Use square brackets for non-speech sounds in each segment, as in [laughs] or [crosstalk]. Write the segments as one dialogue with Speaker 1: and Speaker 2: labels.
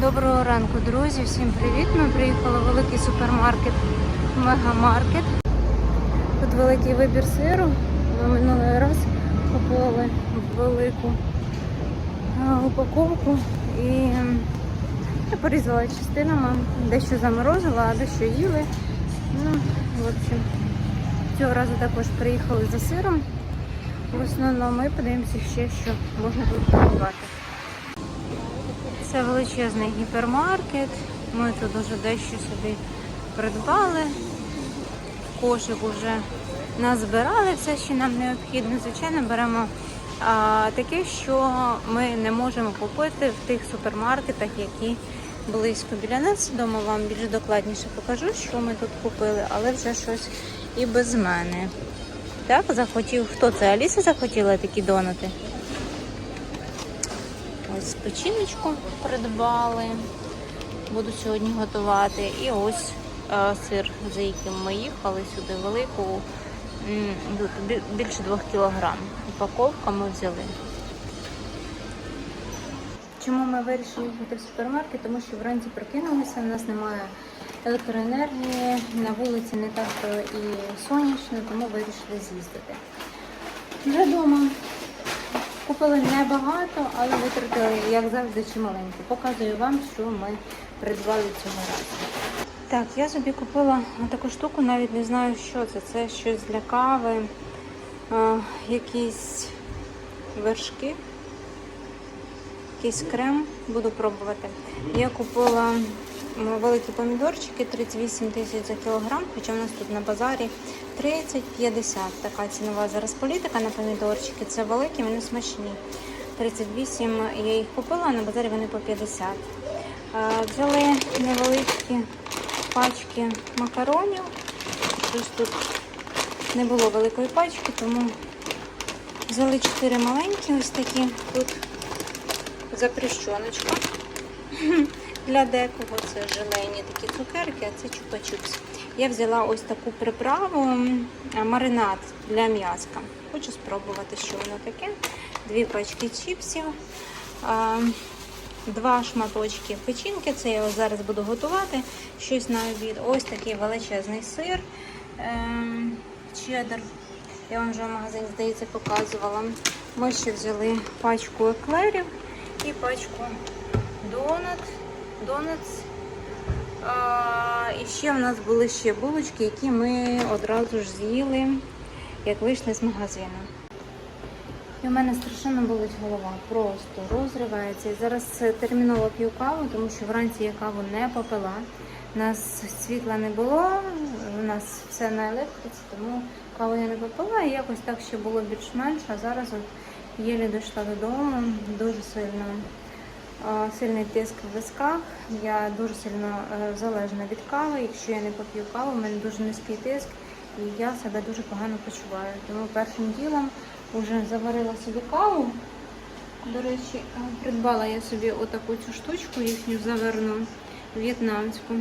Speaker 1: Доброго ранку, друзі! Всім привіт! Ми приїхали в великий супермаркет Мегамаркет. Тут великий вибір сиру. Ми минулий раз купували велику упаковку і я порізала частинами, дещо заморозила, а дещо їли. Ну, в общем, цього разу також приїхали за сиром. В основному ми подивимося ще, що можна тут купувати. Це величезний гіпермаркет. Ми тут уже дещо собі придбали. Кошик вже назбирали все, що нам необхідно. Звичайно, беремо а, таке, що ми не можемо купити в тих супермаркетах, які близько біля нас. Вдома вам більш докладніше покажу, що ми тут купили, але вже щось і без мене. Так, захотів. Хто це? Аліса захотіла такі донати? Ось печіночку придбали. Буду сьогодні готувати. І ось е, сир, за яким ми їхали сюди, велику, більше 2 кілограм. Упаковка ми взяли. Чому ми вирішили їхати в супермаркет? Тому що вранці прокинулися, у нас немає електроенергії, на вулиці не так е, і сонячно, тому вирішили з'їздити. Вже вдома Купили небагато, але витратили, як завжди, чималенько. Показую вам, що ми придбали цього разу. Так, я собі купила таку штуку, навіть не знаю, що це. Це щось для кави, е, якісь вершки, якийсь крем. Буду пробувати. Я купила великі помідорчики, 38 тисяч за кілограм, хоча в нас тут на базарі 30-50. Така цінова зараз політика на помідорчики. Це великі, вони смачні. 38 я їх купила, а на базарі вони по 50. Е, Взяли невеличкі пачки макаронів. Щось тут не було великої пачки, тому взяли 4 маленькі, ось такі. Тут запрещеночка. Для декого це желейні такі цукерки, а це чупа-чупс. Я взяла ось таку приправу, маринад для м'язка. Хочу спробувати, що воно таке. Дві пачки чіпсів, два шматочки печінки. Це я зараз буду готувати. Щось на обід. Ось такий величезний сир. ем, Чеддер. Я вам вже в магазині, здається, показувала. Ми ще взяли пачку еклерів і пачку донат. Донатс. І ще в нас були ще булочки, які ми одразу ж з'їли, як вийшли з магазину. І у мене страшенно болить голова, просто розривається. Зараз терміново п'ю каву, тому що вранці я каву не попила. У нас світла не було, у нас все на електриці, тому каву я не попила. І якось так ще було більш-менш, а зараз от єлі дійшла додому, дуже сильно сильний тиск в висках. Я дуже сильно е, залежна від кави. Якщо я не поп'ю каву, в мене дуже низький тиск і я себе дуже погано почуваю. Тому першим ділом вже заварила собі каву. До речі, е, придбала я собі отаку цю штучку, їхню заверну в'єтнамську.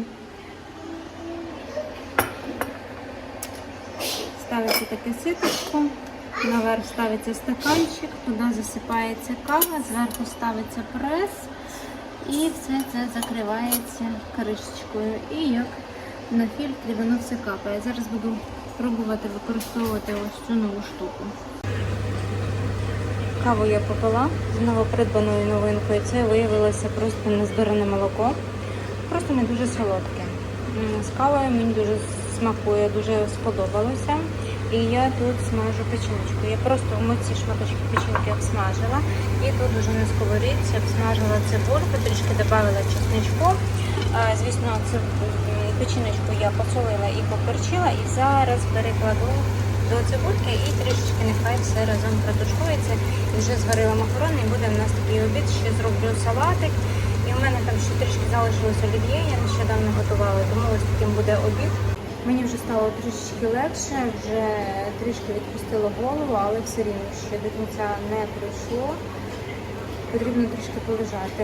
Speaker 1: Ставиться таке ситочко, наверх ставиться стаканчик, туди засипається кава, зверху ставиться прес і все це закривається кришечкою. І як на фільтрі воно все капає. Зараз буду пробувати використовувати ось цю нову штуку. Каву я попила з новопридбаною новинкою. Це виявилося просто незбиране молоко. Просто не дуже солодке. З кавою мені дуже смакує, дуже сподобалося. І я тут смажу печіночку. Я просто ці шматочки печінки обсмажила. І тут уже на сковорідці обсмажила цибульку, трішки додала чесничку. Звісно, це печіночку я посолила і поперчила. І зараз перекладу до цибульки і трішечки нехай все разом протушкується. І вже зварила макарони, і буде в нас такий обід. Ще зроблю салатик. І в мене там ще трішки залишилось олів'є, я нещодавно готувала, тому ось таким буде обід. Мені вже стало трішечки легше, вже трішки відпустило голову, але все рівно ще до кінця не прийшло. Потрібно трішки полежати.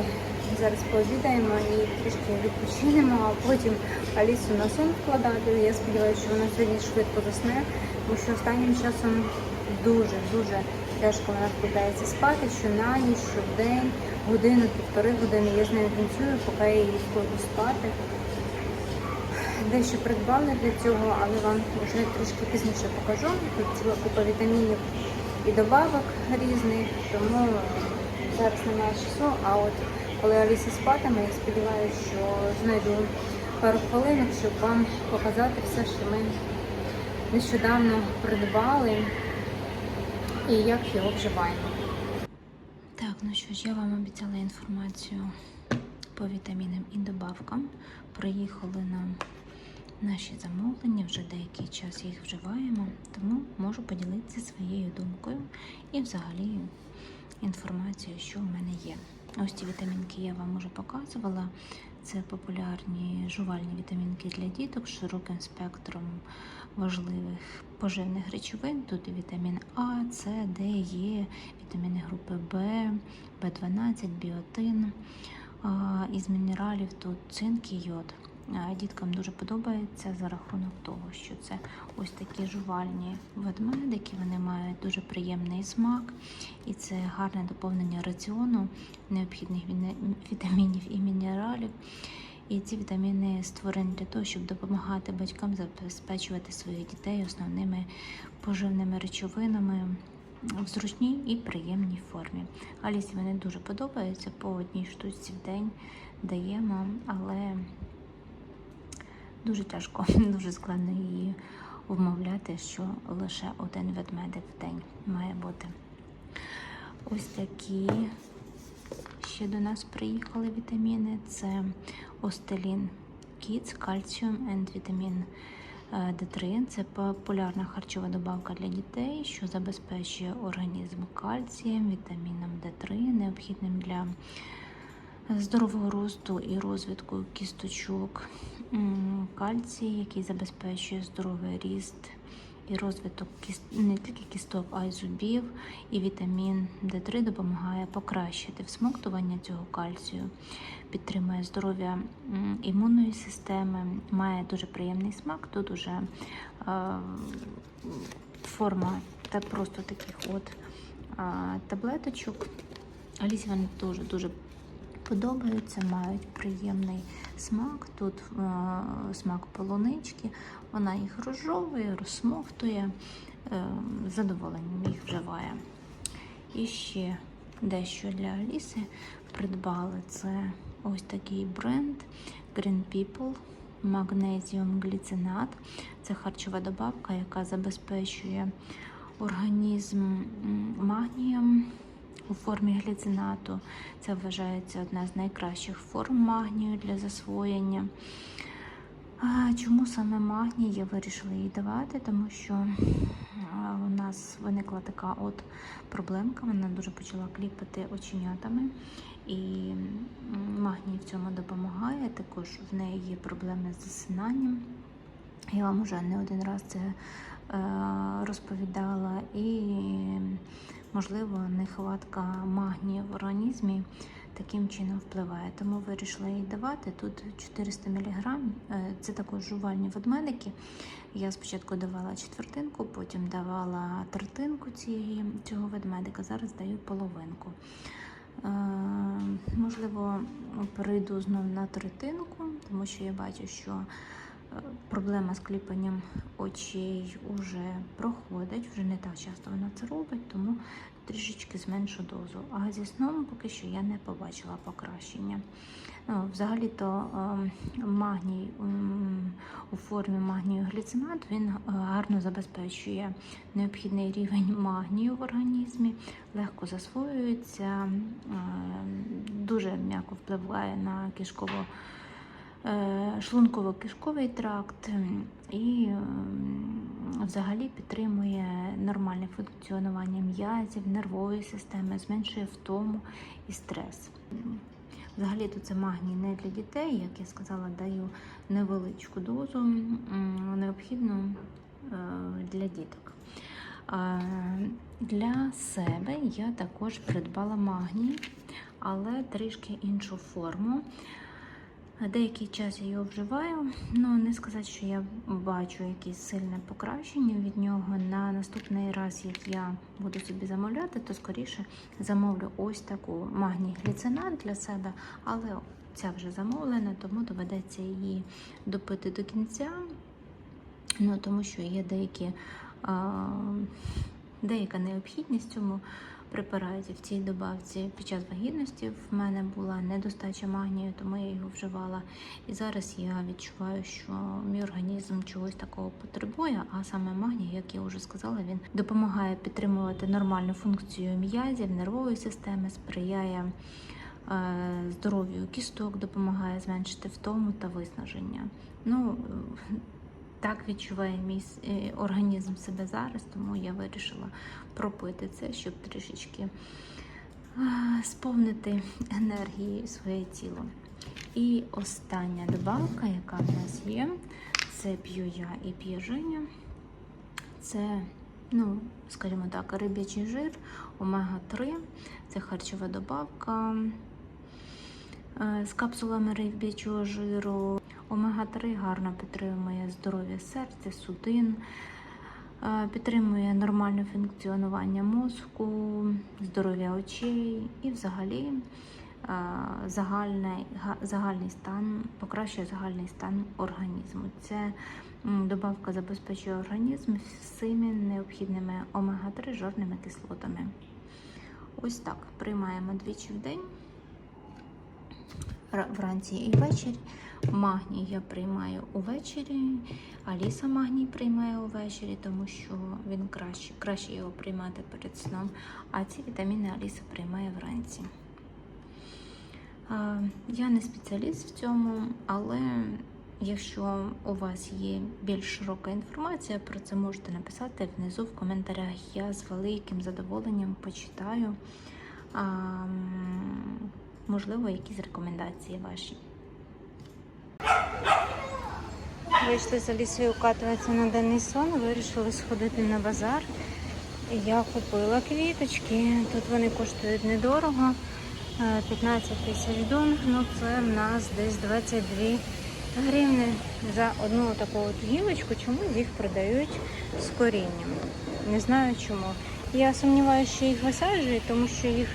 Speaker 1: Зараз пообідаємо і трішки відпочинемо, а потім Алісу на сон вкладати. Я сподіваюся, що вона сьогодні швидко засне, тому що останнім часом дуже-дуже тяжко вона вкладається спати, що на ніч, що в день. годину-півтори години я з нею танцюю, поки я її складу спати. Дещо придбали для цього, але вам вже трішки пізніше покажу. Тут ціла купа вітамінів і добавок різних, тому зараз немає часу. А от коли Аліса спатиме, я сподіваюся, що знайду пару хвилинок, щоб вам показати все, що ми нещодавно придбали і як його вживаємо. Так, ну що ж, я вам обіцяла інформацію по вітамінам і добавкам. Приїхали нам наші замовлення, вже деякий час їх вживаємо, тому можу поділитися своєю думкою і взагалі інформацією, що в мене є. Ось ці вітамінки я вам вже показувала. Це популярні жувальні вітамінки для діток з широким спектром важливих поживних речовин. Тут вітамін А, С, Д, Е, вітаміни групи В, В12, біотин. Із мінералів тут цинк і йод. А, Діткам дуже подобається за рахунок того, що це ось такі жувальні ведмедики. Вони мають дуже приємний смак, і це гарне доповнення раціону необхідних вітамінів і мінералів. І ці вітаміни створені для того, щоб допомагати батькам забезпечувати своїх дітей основними поживними речовинами в зручній і приємній формі. Алісі вони дуже подобаються по одній штучці в день даємо, але дуже тяжко, [laughs] дуже складно її вмовляти, що лише один ведмедик в день має бути. Ось такі ще до нас приїхали вітаміни. Це Остелін Kids, кальціум and вітамін е, D3. Це популярна харчова добавка для дітей, що забезпечує організм кальцієм, вітаміном D3, необхідним для здорового росту і розвитку кісточок. Кальцій, який забезпечує здоровий ріст і розвиток не тільки кісток, а й зубів. І вітамін D3 допомагає покращити всмоктування цього кальцію, підтримує здоров'я імунної системи, має дуже приємний смак. Тут уже е, форма та просто таких от е, таблеточок. Алісі вони дуже дуже подобаються, мають приємний смак. Тут е, смак полунички, вона їх розжовує, розсмоктує, е, задоволенням їх вживає. І ще дещо для Аліси придбали. Це ось такий бренд Green People Magnesium гліцинат. Це харчова добавка, яка забезпечує організм магнієм у формі гліцинату. Це вважається одна з найкращих форм магнію для засвоєння. А чому саме магній я вирішила їй давати? Тому що у нас виникла така от проблемка. Вона дуже почала кліпати оченятами, і магній в цьому допомагає. Також в неї є проблеми з засинанням. Я вам вже не один раз це е, розповідала, і можливо нехватка магнію в організмі таким чином впливає. Тому вирішила їй давати. Тут 400 мг. Це також жувальні ведмедики. Я спочатку давала четвертинку, потім давала третинку цієї, цього ведмедика. Зараз даю половинку. Е, можливо, перейду знов на третинку, тому що я бачу, що е, проблема з кліпанням очей вже проходить, вже не так часто вона це робить, тому трішечки зменшу дозу. А зі сном поки що я не побачила покращення. Ну, Взагалі-то е, магній у формі магнію гліцинат він е, гарно забезпечує необхідний рівень магнію в організмі, легко засвоюється, е, дуже м'яко впливає на кишково е, шлунково-кишковий тракт і взагалі підтримує нормальне функціонування м'язів, нервової системи, зменшує втому і стрес. Взагалі то це магній не для дітей, як я сказала, даю невеличку дозу, необхідну е, для діток. Для себе я також придбала магній, але трішки іншу форму. Деякий час я його вживаю, ну не сказати, що я бачу якесь сильне покращення від нього. На наступний раз, як я буду собі замовляти, то скоріше замовлю ось таку магній гліцинат для себе, але ця вже замовлена, тому доведеться її допити до кінця. Ну, тому що є деякі, а, деяка необхідність цьому препараті в цій добавці. Під час вагітності в мене була недостача магнію, тому я його вживала. І зараз я відчуваю, що мій організм чогось такого потребує, а саме магній, як я вже сказала, він допомагає підтримувати нормальну функцію м'язів, нервової системи, сприяє е, здоров'ю кісток, допомагає зменшити втому та виснаження. Ну, так відчуває мій е, організм себе зараз, тому я вирішила пропити це, щоб трішечки сповнити енергією своє тіло. І остання добавка, яка в нас є, це п'ю я і п'є Женя. Це, ну, скажімо так, риб'ячий жир, омега-3, це харчова добавка з капсулами риб'ячого жиру. Омега-3 гарно підтримує здоров'я серця, судин, е, підтримує нормальне функціонування мозку, здоров'я очей і взагалі е, загальний, загальний стан, покращує загальний стан організму. Це добавка забезпечує організм всіми необхідними омега-3 жирними кислотами. Ось так приймаємо двічі в день вранці і ввечері. Магній я приймаю увечері, Аліса магній приймає увечері, тому що він краще, краще його приймати перед сном. А ці вітаміни Аліса приймає вранці. Я не спеціаліст в цьому, але якщо у вас є більш широка інформація, про це можете написати внизу в коментарях. Я з великим задоволенням почитаю. Можливо, якісь рекомендації ваші. Вийшли з Алісою катуватися на денний сон, вирішили сходити на базар. Я купила квіточки. Тут вони коштують недорого. е, 15 тисяч дон. Ну це в нас десь 22 гривни за одну таку от гілочку. Чому їх продають з корінням? Не знаю чому. Я сумніваюся, що їх висаджують, тому що їх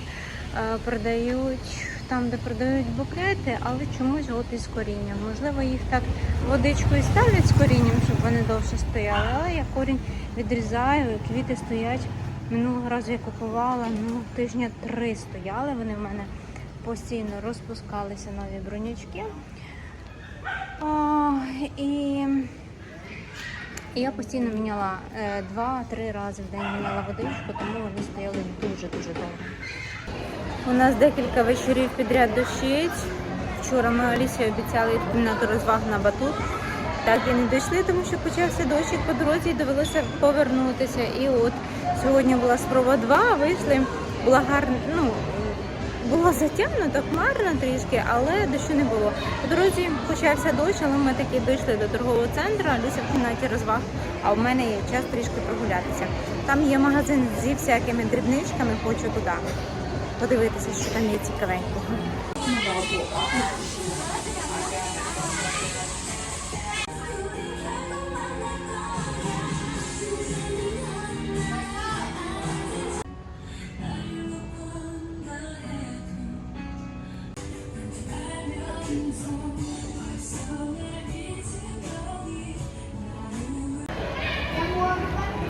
Speaker 1: е, продають там, де продають букети, але чомусь от із корінням. Можливо, їх так водичкою ставлять з корінням, щоб вони довше стояли, але я корінь відрізаю, і квіти стоять. Минулого разу я купувала, ну, тижня три стояли. Вони в мене постійно розпускалися нові бронячки. О, і я постійно міняла е, два-три рази в день міняла водичку, тому вони стояли дуже-дуже довго. У нас декілька вечорів підряд дощить. Вчора ми Алісі обіцяли йти в кімнату розваг на батут. Так і не дійшли, тому що почався дощик по дорозі і довелося повернутися. І от сьогодні була спроба два, вийшли, була гарна, ну, було затягнуто, хмарно трішки, але дощу не було. По дорозі почався дощ, але ми таки дійшли до торгового центру, Аліса в кімнаті розваг, а у мене є час трішки прогулятися. Там є магазин зі всякими дрібничками, хочу туди подивитися, що там є цікавенького.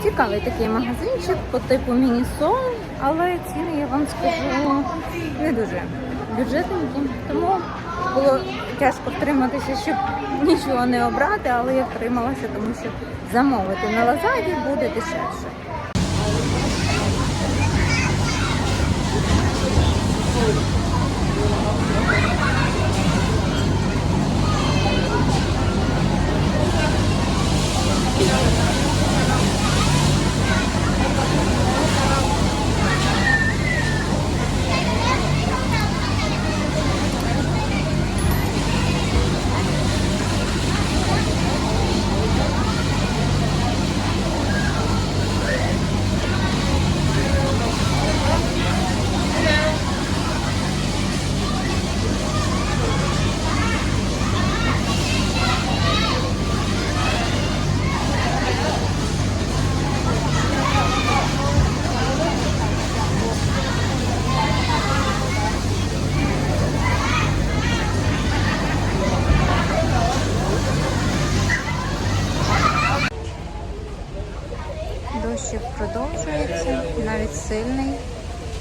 Speaker 1: Цікавий такий магазинчик по типу мінісон, але ціни я вам скажу не дуже бюджетненькі. Тому було тяжко втриматися, щоб нічого не обрати, але я втрималася, тому що замовити на лазаді буде дешевше.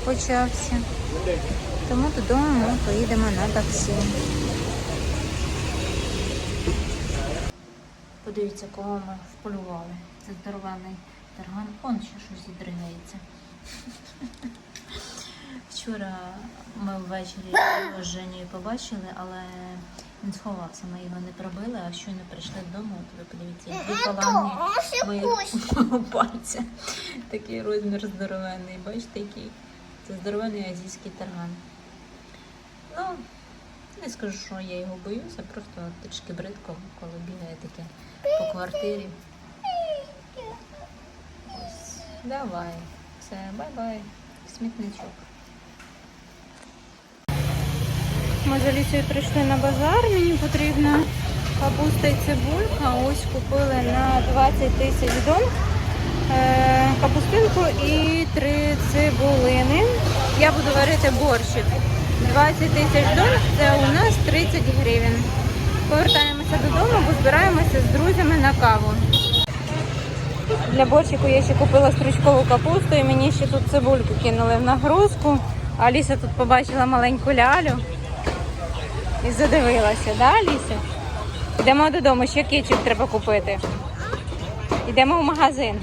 Speaker 1: Почався. Тому додому ми поїдемо на таксі. Подивіться, кого ми вполювали. Це здоровенний тарган. Он ще щось зідригається. Вчора ми ввечері його з Женєю побачили, але він сховався. Ми його не пробили, а щойно прийшли додому, то ви подивіться, дві паланні моїх пальця. Такий розмір здоровенний. Бачите, який? Це здоровенний азійський тарган. Ну, не скажу, що я його боюся, просто трішки бридко, коли бігає таке по квартирі. Ось, давай. Все, бай-бай. Смітничок. Ми з Алісою прийшли на базар, мені потрібна капуста і цибулька. Ось купили на 20 тисяч дон е, капустинку і три цибулини. Я буду варити борщик. 20 тисяч дон це у нас 30 гривень. Повертаємося додому, бо збираємося з друзями на каву. Для борщику я ще купила стручкову капусту і мені ще тут цибульку кинули в нагрузку. Аліса тут побачила маленьку лялю і задивилася, да, Аліся? Йдемо додому, ще кетчуп треба купити. Йдемо в магазин.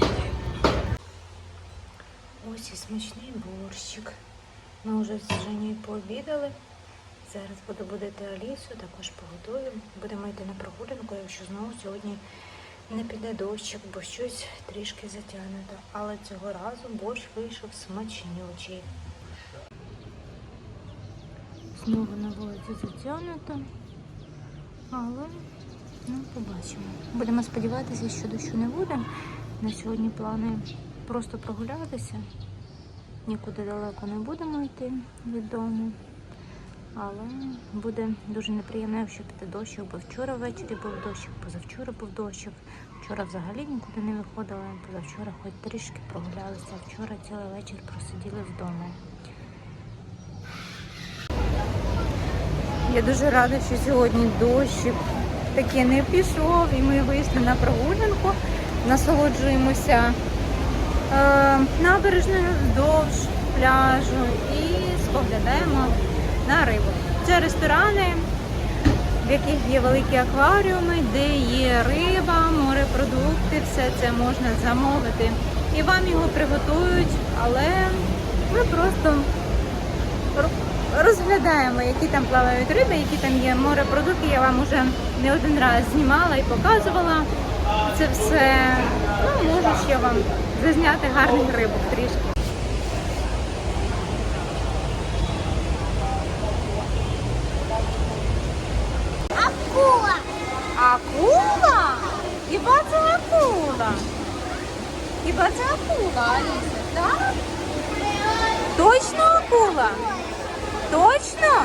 Speaker 1: Ось і смачний борщик. Ми вже з Женєю пообідали. Зараз буду будити Алісу, також поготую. Будемо йти на прогулянку, якщо знову сьогодні не піде дощик, бо щось трішки затягнуто. Але цього разу борщ вийшов смачнючий. Знову на вулиці затягнуто, але ну, побачимо. Будемо сподіватися, що дощу не буде. На сьогодні плани просто прогулятися. Нікуди далеко не будемо йти від дому. Але буде дуже неприємно, якщо піде дощик, бо вчора ввечері був дощик, позавчора був дощик. Вчора взагалі нікуди не виходила, позавчора хоч трішки прогулялися, а вчора цілий вечір просиділи вдома. Я дуже рада, що сьогодні дощик таки не пішов, і ми вийшли на прогулянку, насолоджуємося набережною вздовж пляжу і споглядаємо на рибу. Це ресторани, в яких є великі акваріуми, де є риба, морепродукти, все це можна замовити. І вам його приготують, але ми просто розглядаємо, які там плавають риби, які там є морепродукти. Я вам уже не один раз знімала і показувала це все. Ну, ще вам зазняти гарних рибок трішки.
Speaker 2: Акула.
Speaker 1: Акула? Хіба це акула? Хіба це акула, Аліса? Так? Точно акула? Точно?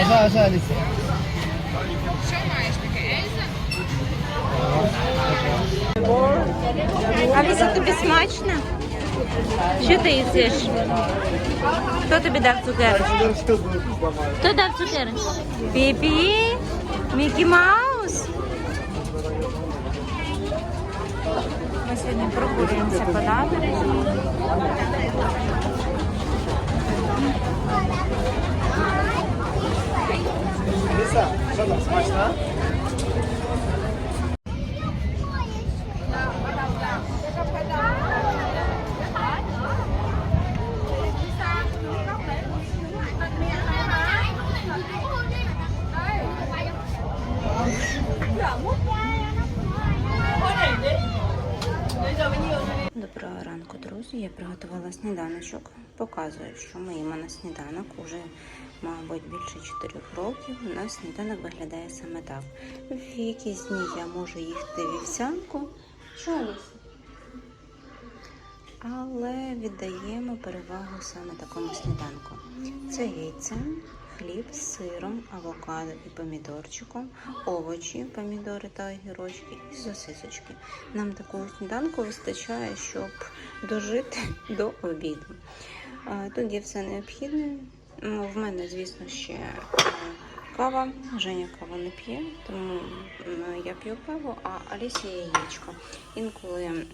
Speaker 3: Ага, жаліться.
Speaker 1: Аліса, тобі смачно? Що ти їсиш? Хто тобі дав цукерочку? Хто дав цукерочку? Піпі? Мікі Маус? Ми сьогодні прогулюємося по набережні.
Speaker 3: Ліса, що там, смачно?
Speaker 1: Я приготувала сніданочок. Показую, що ми їмо на сніданок уже, мабуть, більше 4 років. У нас сніданок виглядає саме так. В якісь дні я можу їсти вівсянку. Що Але віддаємо перевагу саме такому сніданку. Це яйце, хліб з сиром, авокадо і помідорчиком, овочі, помідори та огірочки і сосисочки. Нам такого сніданку вистачає, щоб дожити [laughs] до обіду. Тут є все необхідне. Ну, в мене, звісно, ще е, кава. Женя каву не п'є, тому я п'ю каву, а Алісі яєчко. Інколи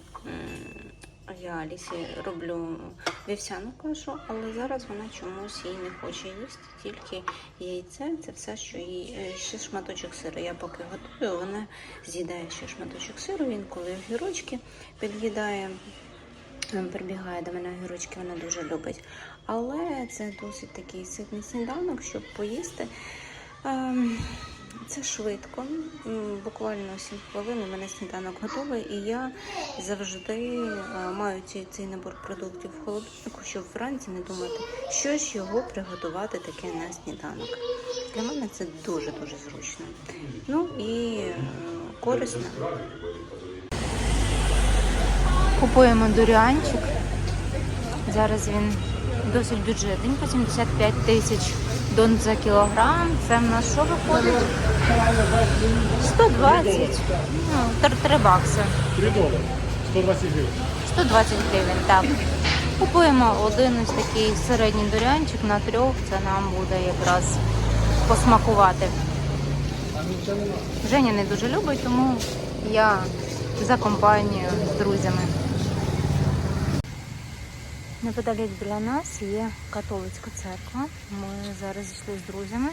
Speaker 1: я Алісі роблю вівсяну кашу, але зараз вона чомусь її не хоче їсти, тільки яйце це все, що їй е, ще шматочок сиру. Я поки готую, вона з'їдає ще шматочок сиру, інколи огірочки під'їдає. Прибігає до мене огірочки, вона дуже любить. Але це досить такий ситний сніданок, щоб поїсти. Це швидко, буквально 7 хвилин. У мене сніданок готовий, і я завжди е, маю цей, цей набор продуктів в холодильнику, щоб вранці не думати, що ж його приготувати таке на сніданок. Для мене це дуже дуже зручно. Ну і е, корисно. Купуємо дуріанчик. Зараз він досить бюджетний, по 75 тисяч дон за кілограм. Це в нас що виходить? 120. Ну, 3 бакси.
Speaker 3: 3 долари. 120 гривень.
Speaker 1: 120 гривень, так. Купуємо один ось такий середній дурянчик на трьох. Це нам буде якраз посмакувати. Женя не дуже любить, тому я за компанію з друзями. Неподалік біля нас є католицька церква. Ми зараз йшли з друзями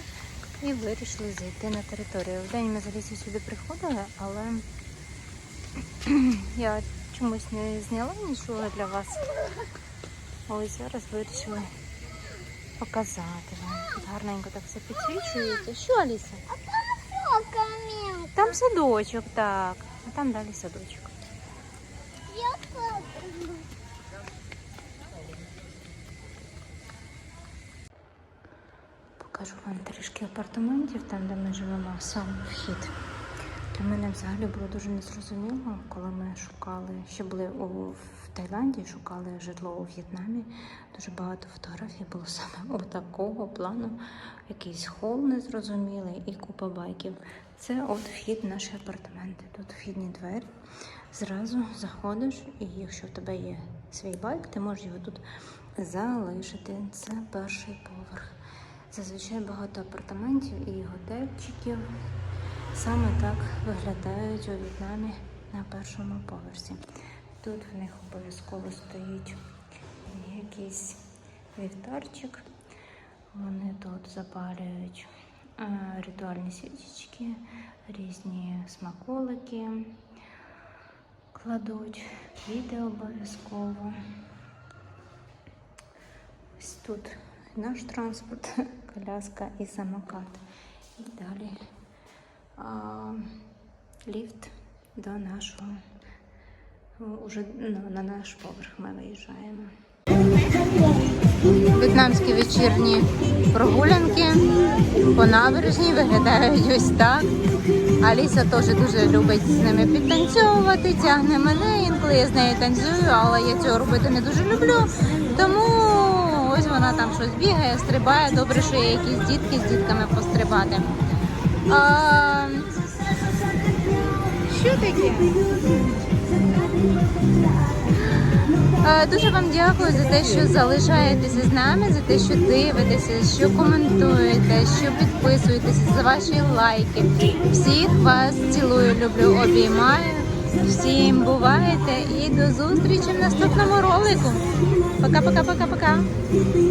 Speaker 1: і вирішили зайти на територію. Вдень ми з Алісою сюди приходили, але [clears throat] я чомусь не зняла нічого для вас. Ось зараз вирішили показати вам. Тут гарненько так все підсвічується. Що, Аліса?
Speaker 2: Що, камінь?
Speaker 1: Там садочок, так. А там далі садочок.
Speaker 2: Я хочу.
Speaker 1: Покажу вам трішки апартаментів, там, де ми живемо, сам вхід. Для мене взагалі було дуже незрозуміло, коли ми шукали, ще були у, в Таїланді, шукали житло у В'єтнамі. Дуже багато фотографій було саме [laughs] такого плану. Якийсь хол незрозумілий і купа байків. Це от вхід в наші апартаменти. Тут вхідні двері. Зразу заходиш, і якщо в тебе є свій байк, ти можеш його тут залишити. Це перший поверх. Зазвичай багато апартаментів і готельчиків саме так виглядають у В'єтнамі на першому поверсі. Тут в них обов'язково стоїть якийсь вівтарчик. Вони тут запалюють е, ритуальні свічечки, різні смаколики кладуть, квіти обов'язково. Ось тут наш транспорт, коляска і самокат. І далі а, ліфт до нашого, уже ну, на наш поверх ми виїжджаємо. В'єтнамські вечірні прогулянки по набережній виглядають ось так. Аліса теж дуже любить з ними підтанцьовувати, тягне мене, інколи я з нею танцюю, але я цього робити не дуже люблю. Тому вона там щось бігає, стрибає. Добре, що є якісь дітки з дітками пострибати. А, що таке? Дуже вам дякую за те, що залишаєтеся з нами, за те, що дивитеся, що коментуєте, що підписуєтеся, за ваші лайки. Всіх вас цілую, люблю, обіймаю. Всім бувайте і до зустрічі в наступному ролику. Пока-пока-пока-пока.